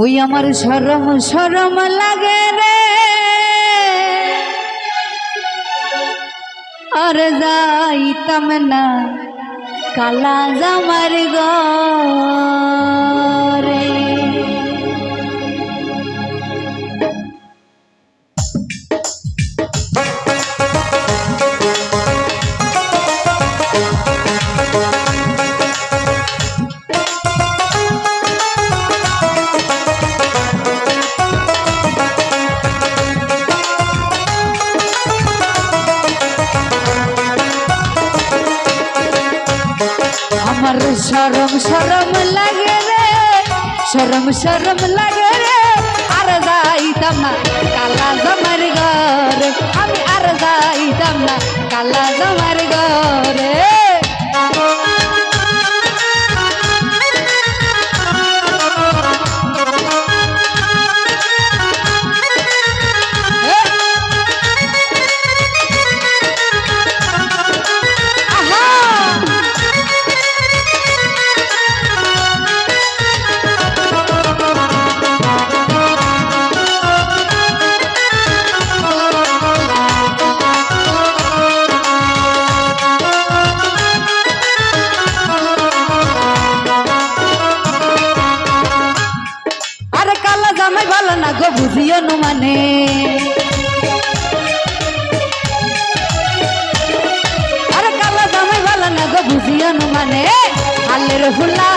ওই আমার সরম সরম লাগে রে। আর যাইতাম না কালা জামার গরে সরম লাগে রে শরম শরম লাগে রে আর যাইতাম না কালা জমার ঘর আমি আর যাইতাম না কালা জমার ঘরে গো আর কালা জামাই ভালো না গো বুঝি হনুমানে আলের হুলা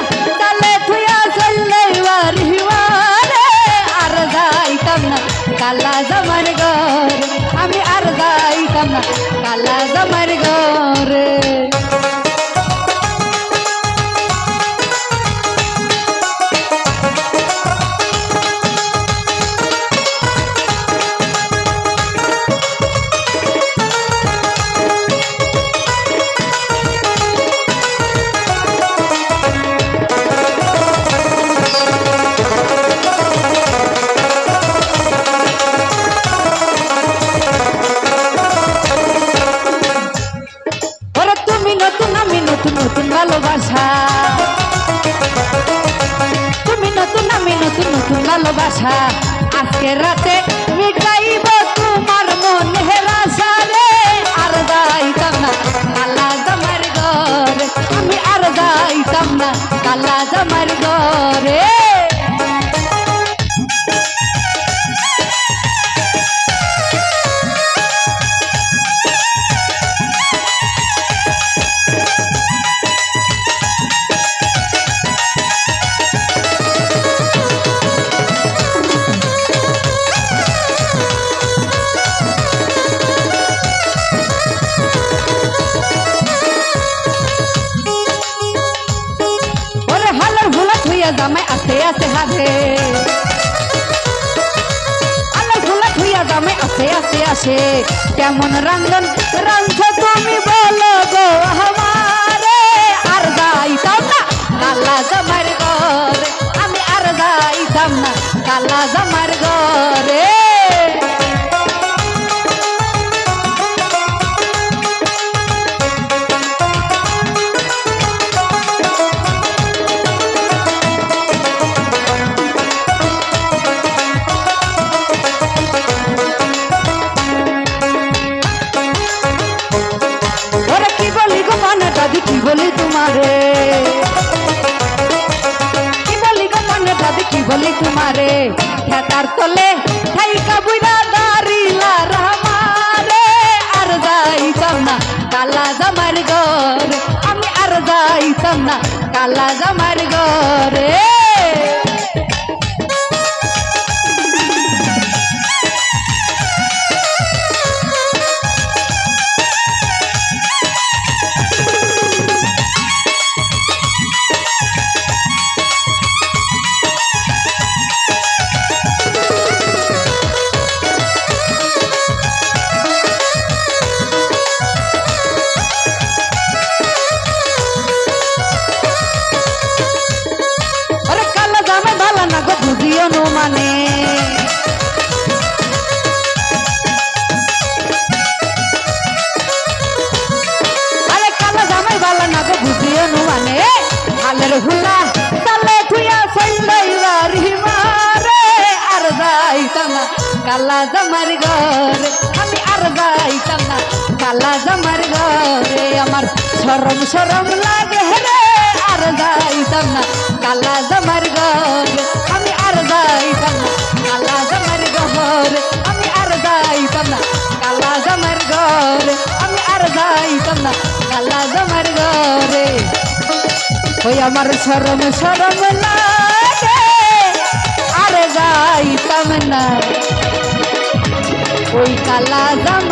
ভালোবাসা। আজকে রাতে জামাই আস্তে আস্তে হাসে হালার ফুলা থুইয়া জামাই আস্তে আস্তে আসে কেমন রান্ধন দাদি কি বলি তোমারে? কি বলি গো মনে দাদি কি বলি তোমারে? খেতার তলে ঠাইকা বুইরা দাঁড়িলা রহমারে আর যাইতাম না কালা জামার ঘরে। আমি আর যাইতাম না কালা জামার ঘরে। কালা জামার ঘরে আমি আর যাইতাম না কালা জামার ঘরে আমার সরম সরম লাগে রে, আর যাইতাম না কালা জামার ঘরে আমি আর যাইতাম না কালা জামার ঘরে আমি আর যাইতাম না কালা জামার ঘরে আমি আর যাইতাম না কালা জামার ঘরে। ওই আমার সরম সরম লাগে না। ওই কালা জাম